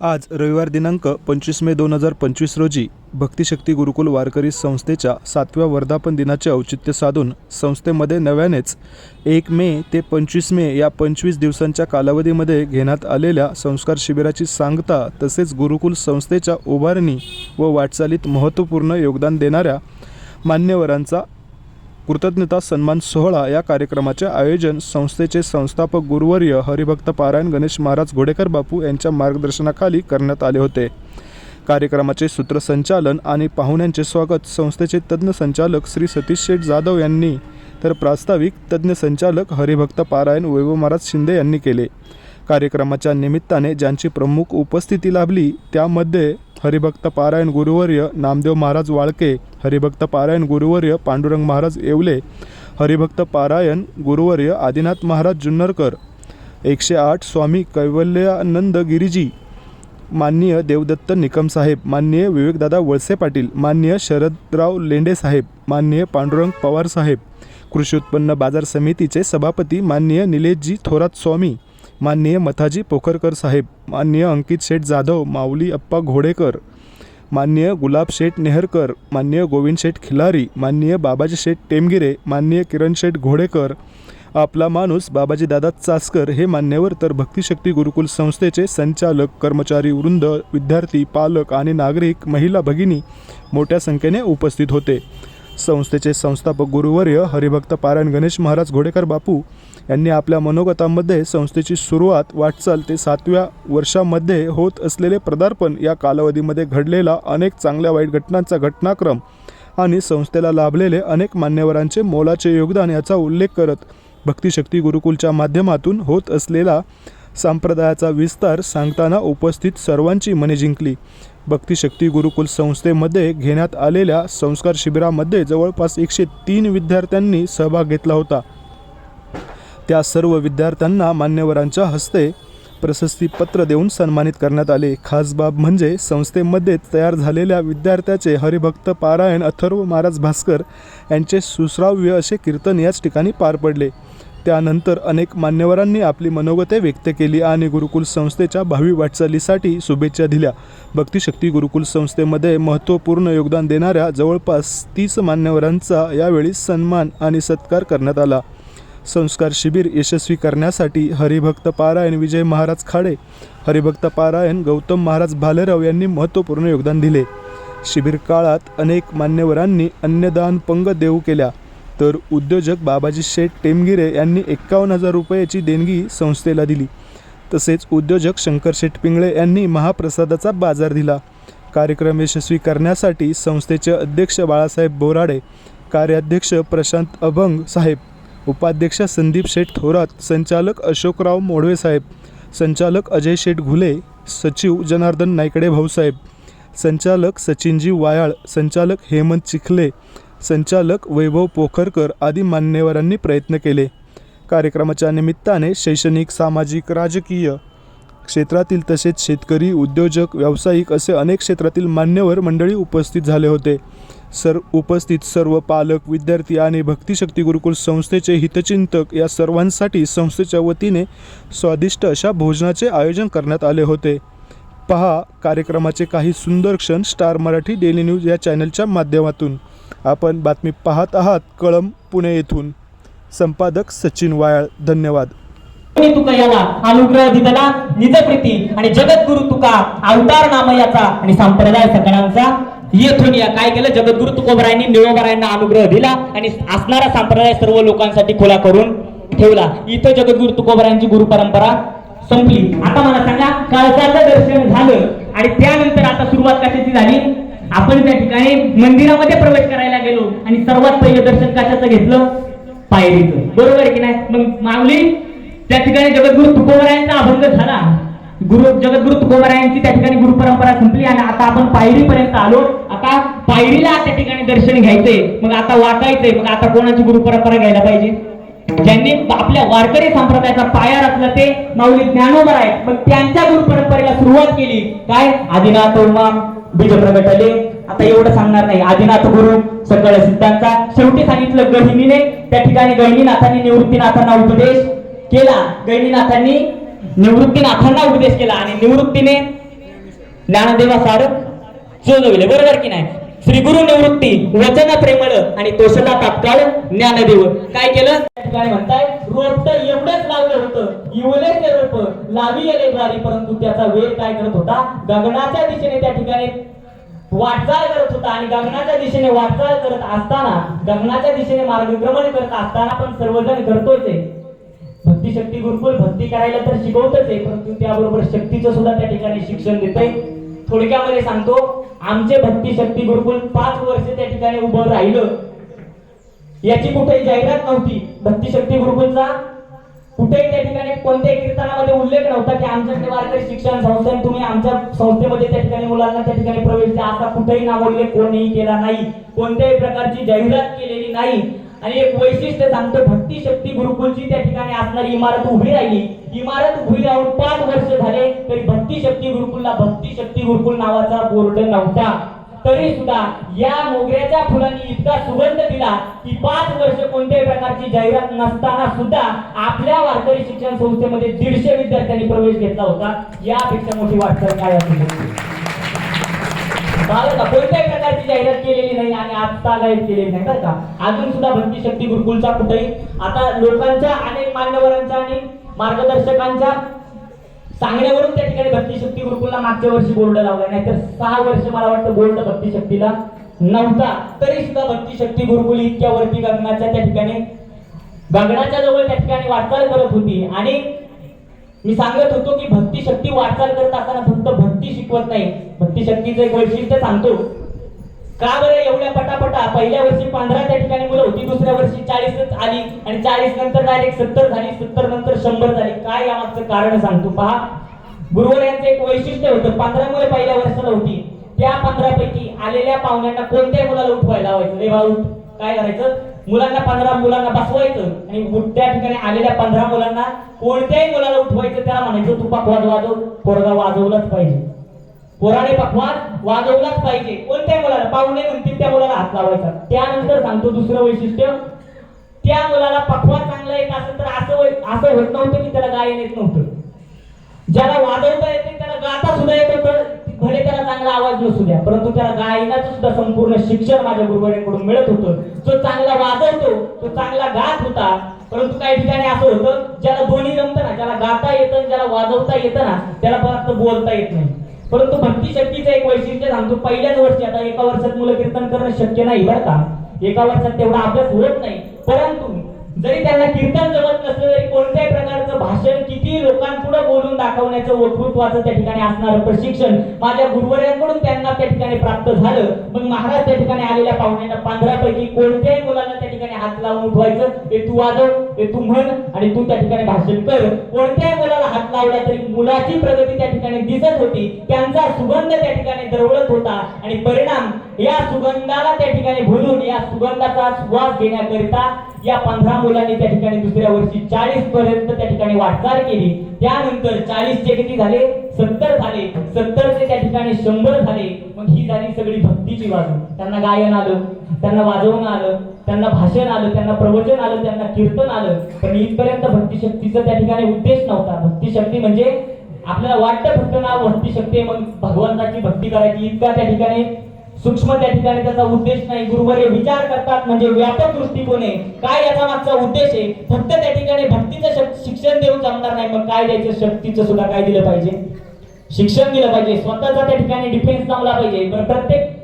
आज रविवार दिनांक पंचवीस मे दोन हजार पंचवीस रोजी भक्तिशक्ती गुरुकुल वारकरी संस्थेच्या सातव्या वर्धापन दिनाचे औचित्य साधून संस्थेमध्ये नव्यानेच एक मे ते पंचवीस मे या पंचवीस दिवसांच्या कालावधीमध्ये घेण्यात आलेल्या संस्कार शिबिराची सांगता तसेच गुरुकुल संस्थेच्या उभारणी व वाटचालीत महत्त्वपूर्ण योगदान देणाऱ्या मान्यवरांचा कृतज्ञता सन्मान सोहळा या कार्यक्रमाचे आयोजन संस्थेचे संस्थापक गुरुवर्य हरिभक्त पारायण गणेश महाराज घोडेकर बापू यांच्या मार्गदर्शनाखाली करण्यात आले होते. कार्यक्रमाचे सूत्रसंचालन आणि पाहुण्यांचे स्वागत संस्थेचे तज्ज्ञ संचालक श्री सतीश शेठ जाधव यांनी तर प्रास्ताविक तज्ज्ञ संचालक हरिभक्त पारायण वैभव महाराज शिंदे यांनी केले. कार्यक्रमाच्या निमित्ताने ज्यांची प्रमुख उपस्थिती लाभली त्यामध्ये हरिभक्त पारायण गुरुवर्य नामदेव महाराज वाळके हरिभक्त पारायण गुरुवर्य पांडुरंग महाराज येवले हरिभक्त पारायण गुरुवर्य आदिनाथ महाराज जुन्नरकर एकशे आठ स्वामी कैवल्यानंद गिरीजी माननीय देवदत्त निकम साहेब माननीय विवेकदादा वळसे पाटील माननीय शरदराव लेंडे साहेब माननीय पांडुरंग पवार साहेब कृषी उत्पन्न बाजार समितीचे सभापती माननीय निलेशजी थोरात स्वामी माननीय मथाजी पोखरकर साहेब माननीय अंकित शेठ जाधव माऊली अप्पा घोडेकर माननीय गुलाब शेठ नेहरकर माननीय गोविंद शेठ खिलारी माननीय बाबाजी शेठ टेमगिरे माननीय किरण शेठ घोडेकर आपला माणूस बाबाजी दादा चासकर हे मान्यवर तर भक्तिशक्ती गुरुकुल संस्थेचे संचालक कर्मचारी वृंद विद्यार्थी पालक आणि नागरिक महिला भगिनी मोठ्या संख्येने उपस्थित होते. संस्थेचे संस्थापक गुरुवर्य हरिभक्त पारायण गणेश महाराज घोडेकर बापू यांनी आपल्या मनोगतामध्ये संस्थेची सुरुवात वाटचाल ते सातव्या वर्षामध्ये होत असलेले पदार्पण या कालावधीमध्ये घडलेला अनेक चांगल्या वाईट घटनांचा घटनाक्रम आणि संस्थेला लाभलेले अनेक मान्यवरांचे मोलाचे योगदान याचा उल्लेख करत भक्तिशक्ती गुरुकुलच्या माध्यमातून होत असलेला संप्रदायाचा विस्तार सांगताना उपस्थित सर्वांची मने जिंकली. भक्तिशक्ती गुरुकुल संस्थेमध्ये घेण्यात आलेल्या संस्कार शिबिरामध्ये जवळपास एकशे तीन विद्यार्थ्यांनी सहभाग घेतला होता. त्या सर्व विद्यार्थ्यांना मान्यवरांच्या हस्ते प्रशस्तीपत्र देऊन सन्मानित करण्यात आले. खास बाब म्हणजे संस्थेमध्ये तयार झालेल्या विद्यार्थ्याचे हरिभक्त पारायण अथर्व महाराज भास्कर यांचे सुश्राव्य असे कीर्तन याच ठिकाणी पार पडले. त्यानंतर अनेक मान्यवरांनी आपली मनोगते व्यक्त केली आणि गुरुकुल संस्थेच्या भावी वाटचालीसाठी शुभेच्छा दिल्या. भक्तिशक्ती गुरुकुल संस्थेमध्ये महत्त्वपूर्ण योगदान देणाऱ्या जवळपास तीस मान्यवरांचा यावेळी सन्मान आणि सत्कार करण्यात आला. संस्कार शिबिर यशस्वी करण्यासाठी हरिभक्त पारायण विजय महाराज खाडे हरिभक्त पारायण गौतम महाराज भालेराव यांनी महत्त्वपूर्ण योगदान दिले. शिबिर काळात अनेक मान्यवरांनी अन्नदान पंग देऊ केल्या. तर उद्योजक बाबाजी शेठ टेमगिरे यांनी एक्कावन्न हजार रुपयाची देणगी संस्थेला दिली. तसेच उद्योजक शंकर शेठ पिंगळे यांनी महाप्रसादाचा बाजार दिला. कार्यक्रम यशस्वी करण्यासाठी संस्थेचे अध्यक्ष बाळासाहेब बोराडे कार्याध्यक्ष प्रशांत अभंग साहेब उपाध्यक्ष संदीप शेठ थोरात संचालक अशोकराव मोडवेसाहेब संचालक अजय शेठ घुले सचिव जनार्दन नायकडे भाऊसाहेब संचालक सचिनजी वायाळ संचालक हेमंत चिखले संचालक वैभव पोखरकर आदी मान्यवरांनी प्रयत्न केले. कार्यक्रमाच्या निमित्ताने शैक्षणिक सामाजिक राजकीय क्षेत्रातील तसेच शेतकरी उद्योजक व्यावसायिक असे अनेक क्षेत्रातील मान्यवर मंडळी उपस्थित झाले होते. सर उपस्थित सर्व पालक विद्यार्थी आणि भक्तिशक्ती गुरुकुल संस्थेचे हितचिंतक या सर्वांसाठी संस्थेच्या वतीने स्वादिष्ट अशा भोजनाचे आयोजन करण्यात आले होते. पहा कार्यक्रमाचे काही सुंदर क्षण स्टार मराठी डेली न्यूज या चॅनलच्या माध्यमातून. आपण बातमी पाहत आहात कळम पुणे येथून. संपादक सचिन वायाळ. धन्यवाद. तुका याला अनुग्रह दिदला निज प्रीती आणि जगद्गुरु तुका अवतार नाम याचा आणि संप्रदाय सगळ्यांचा. येथून या काय केलं? जगद्गुरु तुकोबरायांनी निळोबरायांना अनुग्रह दिला आणि असणारा संप्रदाय सर्व लोकांसाठी खुला करून ठेवला. इथं जगद्गुरु तुकोबरायांची गुरु परंपरा संपली. आता मला सांगा कळसाचं दर्शन झालं आणि त्यानंतर आता सुरुवात कशाची झाली? आपण त्या ठिकाणी मंदिरामध्ये प्रवेश करायला गेलो आणि सर्वात पहिलं दर्शन कशाचं घेतलं? पायरीचं. बरोबर आहे की नाही? मग माऊली त्या ठिकाणी जगद्गुरु तुकोबरायांचा अभंग झाला. गुरु जगद्गुरु तुकोबरायांची त्या ठिकाणी गुरु परंपरा संपली आणि आता आपण पायरीपर्यंत आलो. आता पायरीला त्या ठिकाणी दर्शन घ्यायचंय. मग आता वाटायचंय मग आता कोणाची गुरु परंपरा घ्यायला पाहिजे? ज्यांनी आपल्या वारकरी संप्रदायाचा पाया रचला ते माऊली ज्ञानोबर आहे मग त्यांच्या गुरु परंपरेला सुरुवात केली. काय? आदिनाथ ओमा बीज प्रगटले आता एवढं सांगणार नाही. आदिनाथ गुरु सकळ सिद्धांचा शेवटी सांगितलं गहिनीने. त्या ठिकाणी गहिनीनाथांनी निवृत्तीनाथांना उपदेश. केला. गैनीनाथांनी निवृत्तीनाथांना उपदेश केला आणि निवृत्तीने ज्ञानदेवा सारक चोजविले बरोबर की नाही? श्री गुरु निवृत्ती वचन प्रेमळ आणि तोषदा तात्काळ ज्ञानदेव. काय केलं? त्या ठिकाणी म्हणताय रोपट एवढंच लावलं होतं. इवले ते रोप लावी गेले द्वारी परंतु त्याचा वेळ काय करत होता? गगनाच्या दिशेने त्या ठिकाणी वाटचाल करत होता आणि गगनाच्या दिशेने वाटचाल करत असताना गगनाच्या दिशेने मार्गक्रमण करत असताना आपण सर्वजण करतोच बुद्धी शक्ती गुरुकुल भक्ती करायला तर शिकवतच आहे परंतु त्याबरोबर शक्तीचं सुद्धा त्या ठिकाणी शिक्षण देत आहे थोडक्यामध्ये सांगतो आमचे भक्ती शक्ती गुरुकुल पाच वर्ष त्या ठिकाणी उभं राहिलं. याची कुठेही जाहिरात नव्हती. भक्ती शक्ती गुरुकुलचा कुठेही त्या ठिकाणी कोणत्याही कीर्तनामध्ये उल्लेख नव्हता की आमच्याकडे वारकरी शिक्षण संस्था आहे, तुम्ही आमच्या संस्थेमध्ये त्या ठिकाणी मुलांना त्या ठिकाणी प्रवेश द्या. असा कुठेही नाव उल्लेख कोणीही केला नाही. कोणत्याही प्रकारची जाहिरात केलेली नाही. आणि एक वैशिष्ट्य सांगतो भक्ती शक्ती गुरुकुलची त्या ठिकाणी असणारी इमारत उभी राहिली. इमारत उभी राहून पाच वर्ष झाले तरी भक्ती शक्ती गुरुकुलला भक्ती शक्ती गुरुकुल नावाचा बोर्ड नव्हता. तरी सुद्धा या मोगऱ्याच्या फुलांनी इतका सुगंध दिला की पाच वर्ष कोणत्याही प्रकारची जाहिरात नसताना सुद्धा आपल्या वारकरी शिक्षण संस्थेमध्ये दीडशे विद्यार्थ्यांनी प्रवेश घेतला होता. यापेक्षा मोठी वाटचाल काय असू शकते? बघा, कोणत्याही जाहिरात केलेली नाही आणि आता गाईड केलेली नाही बरं का? अजून सुद्धा भक्ती शक्ती गुरुकुलचा कुठेही. आता लोकांच्या अनेक मान्यवरांच्या आणि मार्गदर्शकांच्या सांगण्यावरून त्या ठिकाणी भक्ती शक्ती गुरुकुलला मागच्या वर्षी बोर्ड लावला. नाहीतर सहा वर्ष मला वाटतं बोर्ड भक्ती शक्तीला नव्हता. तरी सुद्धा भक्ती शक्ती गुरुकुल इतक्या वरती गगनाच्या त्या ठिकाणी गगनाच्या जवळ त्या ठिकाणी वाटचाल करत होती. आणि मी सांगत होतो की भक्ती शक्ती वाटचाल करत असताना फक्त भक्ती शिकवत नाही. भक्ती शक्तीचं एक वैशिष्ट्य सांगतो. का बरं एवढ्या पटापटा? पहिल्या वर्षी पंधरा त्या ठिकाणी मुलं होती दुसऱ्या वर्षी चाळीसच आली आणि चाळीस नंतर डायरेक्ट सत्तर झाली सत्तर नंतर शंभर झाली. काय यामागचं कारण सांगतो? पहा गुरुवर यांचं एक वैशिष्ट्य होतं पंधरा मुलं पहिल्या वर्षाला होती. त्या पंधरा पैकी आलेल्या पाहुण्यांना कोणत्याही मुलाला उठवायला लावायचं? रे भाऊ काय करायचं? मुलांना पंधरा मुलांना बसवायचं आणि त्या ठिकाणी आलेल्या पंधरा मुलांना कोणत्याही मुलाला उठवायचं त्याला म्हणायचं तू पकवाद वाजव पोरगा वाजवलाच पाहिजे. पोराने पकवान वाजवलाच पाहिजे. कोणत्या मुलाला? पाहुणे म्हणतील त्या मुलाला हात लावायचा. त्यानंतर सांगतो दुसरं वैशिष्ट्य. त्या मुलाला पकवान चांगला येत असेल तर असं असं होत नव्हतं की त्याला गायन येत नव्हतं. ज्याला वाजवता येते त्याला गाता सुद्धा येत होतं. भले त्याला चांगला आवाज नसू द्या परंतु त्याला गायनाचं सुद्धा संपूर्ण शिक्षण माझ्या गुरुवाऱ्यांकडून मिळत होतं. जो चांगला वाजवतो तो चांगला गात होता. परंतु काही ठिकाणी असं होतं ज्याला दोन्ही जमतं ना ज्याला गाता येतं ज्याला वाजवता येतं ना त्याला फक्त बोलता येत नाही. परंतु भक्ती शक्तीचं एक वैशिष्ट्य सांगतो पहिल्याच वर्षी आता एका वर्षात मुलं कीर्तन करणं शक्य नाही बरं का? एका वर्षात तेवढा अभ्यास होत नाही. परंतु जरी त्यांना कीर्तन जमत नसलं तरी कोणत्याही प्रकारचं भाषण किती लोकांपुढे बोलून दाखवण्याचं वक्तृत्वाचं त्या ठिकाणी असणारं प्रशिक्षण माझ्या गुरुवर्यांकडून त्यांना त्या ठिकाणी प्राप्त झालं. मग महाराज त्या ठिकाणी आलेल्या पाहुण्यांना पंधरा पैकी कोणत्याही मुलांना हात लावून उठवायचं हे तू वाजव हे तू म्हण आणि तू त्या ठिकाणी भाषण कर. कोणत्याही मुलाला हात लावला तरी मुलाची प्रगती त्या ठिकाणी दिसत होती. त्यांचा सुगंध त्या ठिकाणी दरवळत होता. आणि परिणाम या सुगंधाला त्या ठिकाणी भुलून या सुगंधाचा श्वास घेण्याकरिता या पंधरा मुलांनी त्या ठिकाणी दुसऱ्या वर्षी चाळीस पर्यंत त्या ठिकाणी वाटचाल केली. त्यानंतर चाळीसचे किती झाले? सत्तर झाले सत्तरचे त्या ठिकाणी शंभर झाले मग ही झाली सगळी भक्तीची बाजू. त्यांना गायन आलं त्यांना वाजवणं आलं त्यांना भाषण आलं त्यांना प्रवचन आलं त्यांना कीर्तन आलं. पण इथपर्यंत भक्तीशक्तीचा त्या ठिकाणी उद्देश नव्हता. भक्तिशक्ती म्हणजे आपल्याला वाटतं फक्त ना भक्तिशक्ती मग भगवंताची भक्ती करायची. इतका त्या ठिकाणी सूक्ष्म त्या ठिकाणी त्याचा उद्देश नाही. गुरुवर्य विचार करतात म्हणजे व्यापक दृष्टिकोन आहे काय याचा मागचा उद्देश आहे? फक्त त्या ठिकाणी भक्तीचं शिक्षण देऊन जमणार नाही मग काय द्यायचं? शक्तीचं सुद्धा काय दिलं पाहिजे? शिक्षण दिलं पाहिजे. स्वतःचा त्या ठिकाणी डिफेन्स लावला पाहिजे. प्रत्येक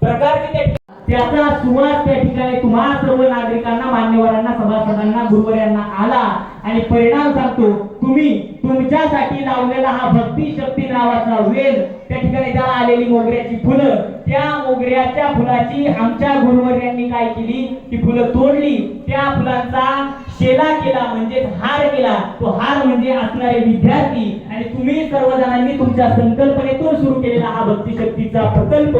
प्रकारची त्या त्याचा सुवास त्या ठिकाणी तुम्हा सर्व नागरिकांना मान्यवरांना सभासदांना गुरुवर्यांना आला आणि परिणाम सांगतो. तुम्ही तुमच्यासाठी लावलेला हा भक्ती शक्ती नावाचा वेल त्या ठिकाणी त्याला आलेली मोगऱ्याची फुलं त्या मोगऱ्याच्या फुलाची आमच्या गुरुवर्यांनी काय केली? ती फुलं तोडली. त्या फुलांचा शेला केला म्हणजे हार केला. तो हार म्हणजे असणारे विद्यार्थी. आणि तुम्ही सर्वजणांनी तुमच्या संकल्पनेतून सुरू केलेला हा भक्ती शक्तीचा प्रकल्प.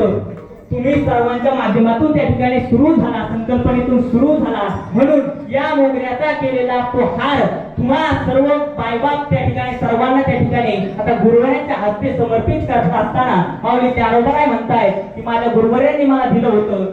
तुम्ही सर्वांच्या माध्यमातून त्या ठिकाणी सुरू झाला संकल्पनेतून सुरू झाला. म्हणून या मोगऱ्याचा केलेला तो हार तुम्हाला सर्व बायबाप त्या ठिकाणी सर्वांना त्या ठिकाणी आता गुरुवर्यांच्या हस्ते समर्पित करत असताना माऊली त्या काय म्हणताय की माझ्या गुरुवऱ्यांनी मला दिलं होतं.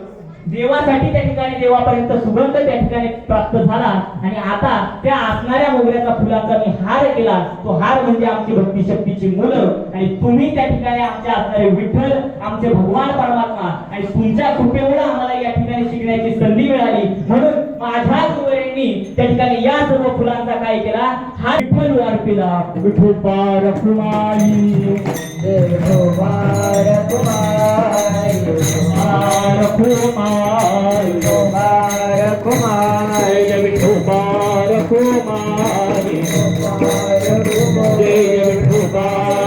देवासाठी त्या ठिकाणी देवापर्यंत सुगंध त्या ठिकाणी प्राप्त झाला आणि आता त्या असणाऱ्या मोगऱ्याचा फुलाचा मी हार केला. तो हार म्हणजे आमची भक्ती शक्तीची मुलं. आणि तुम्ही त्या ठिकाणी आमच्या असणारे विठ्ठल आमचे भगवान परमात्मा आणि तुमच्या कृपेमुळे आम्हाला या ठिकाणी शिकण्याची संधी मिळाली. म्हणून माझ्या गुरुवरांनी त्या ठिकाणी या सर्व फुलांचा काय केला हा विठ्ठल अर्पिला विठोबा रखुमाई रखुमाई जय विठोबा रखुमाई जय विठोबा रखुमाई